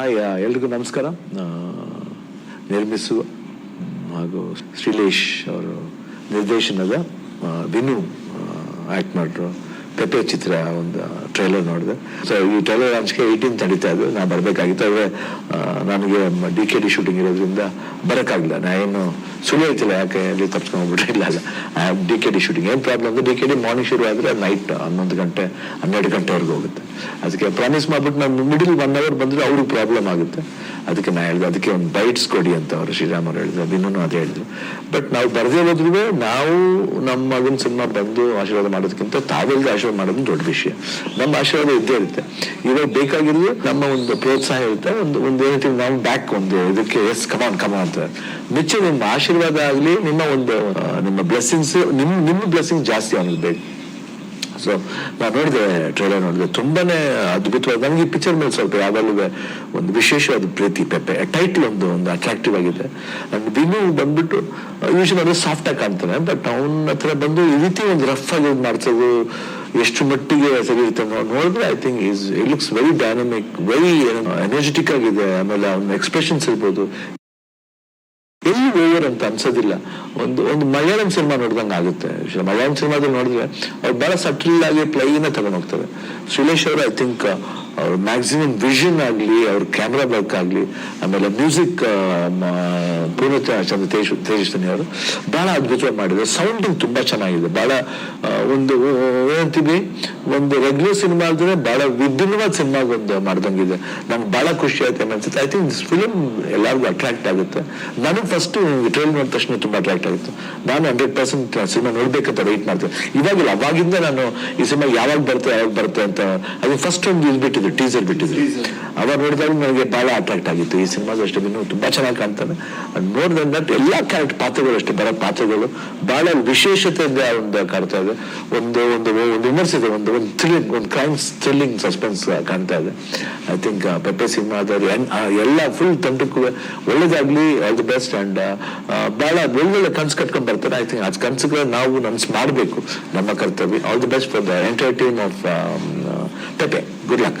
Hi ಎಲ್ರಿಗೂ ನಮಸ್ಕಾರ. ನಿರ್ಮಿಸು ಹಾಗೂ ಶ್ರೀಲೇಶ್ ಅವರು ನಿರ್ದೇಶನದ ವಿನು ಆ್ಯಕ್ಟ್ ಮಾಡಿದ್ರು ಪೆಪೆ ಚಿತ್ರ ಒಂದು ಟ್ರೈಲರ್ ನೋಡಿದೆ. ಸೊ ಈ ಟ್ರೈಲರ್ ಅಂಚಿಕೆ ಏಯ್ಟೀನ್ ನಡೀತಾ ಇದ್ದು ನಾನು ಬರಬೇಕಾಗಿತ್ತು. ಆದರೆ ನನಗೆ ಡಿ ಕೆ ಡಿ ಶೂಟಿಂಗ್ ಇರೋದ್ರಿಂದ ಬರೋಕ್ಕಾಗಲಿಲ್ಲ. ನಾನು ಏನು ಸುಳ್ಳು ಹೇಳ್ತಿಲ್ಲ, ಯಾಕೆ ಅಲ್ಲಿ ತಪ್ಸ್ಕೊಂಡ್ಬಿಟ್ರೆ ಇಲ್ಲ ಅಲ್ಲ ಡಿ ಕೆ ಡಿ ಶೂಟಿಂಗ್ ಏನು ಪ್ರಾಬ್ಲಮ್ ಅಂದರೆ ಡಿ ಕೆ ಡಿ ಮಾರ್ನಿಂಗ್ ಶುರು ಆದರೆ ನೈಟ್ ಹನ್ನೊಂದು ಗಂಟೆ, ಹನ್ನೆರಡು ಗಂಟೆವರೆಗೂ ಹೋಗುತ್ತೆ. ಅದಕ್ಕೆ ಪ್ರಾಮಿಸ್ ಮಾಡ್ಬಿಟ್ಟು ನಾನು ಮಿಡಿಲ್ ಒನ್ ಅವರ್ ಬಂದರೆ ಅವ್ರಿಗೆ ಪ್ರಾಬ್ಲಮ್ ಆಗುತ್ತೆ. ಅದಕ್ಕೆ ನಾನು ಹೇಳಿದೆ, ಅದಕ್ಕೆ ಒಂದು ಬೈಟ್ಸ್ ಕೊಡಿ ಅಂತ ಅವರು ಶ್ರೀರಾಮ್ ಅವ್ರು ಹೇಳಿದ್ರು. ಅಭಿನೂ ಅದೇ ಹೇಳಿದ್ರು. ಬಟ್ ನಾವು ಬರದೇ ಹೋದ್ರೂ ನಾವು ನಮ್ಮ ಮಗನ ಸಿನಿಮಾ ಬಂದು ಆಶೀರ್ವಾದ ಮಾಡೋದಕ್ಕಿಂತ ತಾವೆಲ್ಲದೆ ಆಶೀರ್ವಾದ ಮಾಡೋದು ದೊಡ್ಡ ವಿಷಯ. ನಮ್ಮ ಆಶೀರ್ವಾದ ಇದ್ದೇ ಇರುತ್ತೆ. ಇವಾಗ ಬೇಕಾಗಿರೋದು ನಮ್ಮ ಒಂದು ಪ್ರೋತ್ಸಾಹ ಇರುತ್ತೆ. ಒಂದು ಒಂದು ಏನಂತೀವಿ ನಾವು ಬ್ಯಾಕ್ ಒಂದು ಇದಕ್ಕೆ ಎಸ್ ಕಮಾನ್ ಕಮಾನ್ ಅಂತ. ಮಿಚ್ಚ ನಿಮ್ಮ ಆಶೀರ್ವಾದ ಆಗಲಿ, ನಿಮ್ಮ ಒಂದು ನಿಮ್ಮ ಬ್ಲೆಸ್ಸಿಂಗ್ಸ್ ನಿಮ್ಮ ನಿಮ್ಮ ಬ್ಲೆಸ್ಸಿಂಗ್ ಜಾಸ್ತಿ ಆಗಲಿ ಸೊ ನಾನು ನೋಡಿದೆ ಟ್ರೈಲರ್ ನೋಡಿದೆ, ತುಂಬಾನೇ ಅದ್ಭುತವಾಗಿ ನನಗೆ ಈ ಪಿಕ್ಚರ್ ಮೇಲೆ ಸ್ವಲ್ಪ ಯಾವಾಗಲೂ ಒಂದು ವಿಶೇಷವಾದ ಪ್ರೀತಿ, ಪೆಪ್ಪೆ ಟೈಟಲ್ ಒಂದು ಒಂದು ಅಟ್ರಾಕ್ಟಿವ್ ಆಗಿದೆ. ಅಂಡ್ ವಿನು ಬಂದ್ಬಿಟ್ಟು ಯೂಶಲಿ ಅದು ಸಾಫ್ಟ್ ಆಗಿ ಕಾಣ್ತಾನೆ ಬಟ್ ಅವನ ಹತ್ರ ಬಂದು ಈ ರೀತಿ ಒಂದು ರಫ್ ಆಗಿ ಮಾಡ್ಸೋದು ಎಷ್ಟು ಮಟ್ಟಿಗೆ ಸರಿ ಇರುತ್ತೆ ನೋಡಿದ್ರೆ I think is it looks very dynamic very energetic ಆಗಿದೆ. ಆಮೇಲೆ ಅವನ ಎಕ್ಸ್ಪ್ರೆಷನ್ಸ್ ಇರ್ಬೋದು. ಎಲ್ಲಿ ಓವರ್ ಅಂತ ಅನ್ಸೋದಿಲ್ಲ. ಒಂದು ಒಂದು ಮಲಯಾಳಂ ಸಿನಿಮಾ ನೋಡ್ದಂಗೆ ಆಗುತ್ತೆ. ಮಲಯಾಳಂ ಸಿನಿಮಾದಲ್ಲಿ ನೋಡಿದ್ರೆ ಅವ್ರು ಬಹಳ ಸಟ್ಲ್ ಆಗಿ ಪ್ಲೈನ ತಗೊಂಡೋಗ್ತಾರೆ ಸುಲೇಶ್ ಅವರು ಐ ಥಿಂಕ್ ಅವ್ರ ಮ್ಯಾಕ್ಸಿಮಮ್ ವಿಷನ್ ಆಗಲಿ, ಅವ್ರ ಕ್ಯಾಮ್ರಾ ವರ್ಕ್ ಆಗಲಿ, ಆಮೇಲೆ ಮ್ಯೂಸಿಕ್ ಪೂರ್ಣತ ಚಂದ್ರ ತೇಜ್, ತೇಜಸ್ವಿನಿ ಅವರು ಬಹಳ ಅದ್ಭುತವಾಗಿ ಮಾಡಿದ್ದಾರೆ. ಸೌಂಡಿಂಗ್ ತುಂಬಾ ಚೆನ್ನಾಗಿದೆ. ಬಹಳ ಒಂದು ಏನಂತೀವಿ? ಒಂದು ರೆಗ್ಯುಲರ್ ಸಿನಿಮಾ ಅಂದ್ರೆ ಬಹಳ ವಿಭಿನ್ನವಾದ ಸಿನಿಮಾ ಒಂದು ಮಾಡ್ದಂಗಿದೆ. ನಮ್ಗೆ ಬಹಳ ಖುಷಿ ಆಯ್ತು ಅನ್ಸುತ್ತೆ. ಐ ಥಿಂಕ್ ದಿಸ್ ಫಿಲಿಮ್ ಎಲ್ಲರಿಗೂ ಅಟ್ರಾಕ್ಟ್ ಆಗುತ್ತೆ. ನನಗೆ ಫಸ್ಟ್ ಟ್ರೈಲ್ ನೋಡಿದ ತಕ್ಷಣ ತುಂಬಾ ಅಟ್ರಾಕ್ಟ್ ಆಗುತ್ತೆ. ನಾನು ಹಂಡ್ರೆಡ್ ಪರ್ಸೆಂಟ್ ಸಿನಿಮಾ ನೋಡ್ಬೇಕಂತ ವೆಯ್ಟ್ ಮಾಡ್ತೇನೆ. ಇವಾಗಿಲ್ಲ, ಅವಾಗಿಂದ ನಾನು ಈ ಸಿನಿಮಾ ಯಾವಾಗ ಬರುತ್ತೆ ಯಾವಾಗ ಬರುತ್ತೆ ಅಂತ, ಅದು ಫಸ್ಟ್ ಒಂದು ಇದು ಬಿಟ್ಟಿದ್ರು. ಟೀಸರ್ ಬಿಟ್ಟಿದ್ರು ಅವಾಗ ನೋಡಿದಾಗ ನನಗೆ ಬಹಳ ಅಟ್ರಾಕ್ಟ್ ಆಗಿತ್ತು. ಈ ಸಿನಿಮಾದ ಅಷ್ಟೇ ಇನ್ನೂ ತುಂಬಾ ಚೆನ್ನಾಗಿ ಕಾಣ್ತಾನೆ. ಅದು ನೋಡಿದ ದಟ್ ಎಲ್ಲ ಕ್ಯಾರೆಕ್ಟ್ ಪಾತ್ರಗಳು ಅಷ್ಟೇ ಬರೋ ಪಾತ್ರಗಳು ಬಹಳ ವಿಶೇಷತೆಯಿಂದ ಒಂದು ಕಾಣ್ತಾ ಇದೆ. ಒಂದು ಒಂದು ಒಂದು ವಿಮರ್ಶೆ ಇದೆ. ಒಂದು ಒಂದು ಥ್ರಿಲ್ಲಿಂಗ್ ಒಂದು ಕ್ರೈಮ್ ಥ್ರಿಲ್ಲಿಂಗ್ ಸಸ್ಪೆನ್ಸ್ ಕಾಣ್ತಾ ಇದೆ. ಐ ಥಿಂಕ್ ಪೆಪ್ಪೆ ಸಿನಿಮಾದವರು ಎಲ್ಲ ಫುಲ್ ತಂಡಕ್ಕೂ ಒಳ್ಳೇದಾಗ್ಲಿ ಆಲ್ ದಿ ಬೆಸ್ಟ್ ಅಂಡ್ ಬಹಳ ಒಳ್ಳೊಳ್ಳೆ ಕನ್ಸು ಕಟ್ಕೊಂಡ್ ಬರ್ತಾರೆ. ಐ ಥಿಂಕ್ ಆ ಕನ್ಸುಗಳ ನಾವು ನನ್ಸ್ ಮಾಡಬೇಕು ನಮ್ಮ ಕರ್ತವ್ಯ. All the best for the entire team of Pepe good luck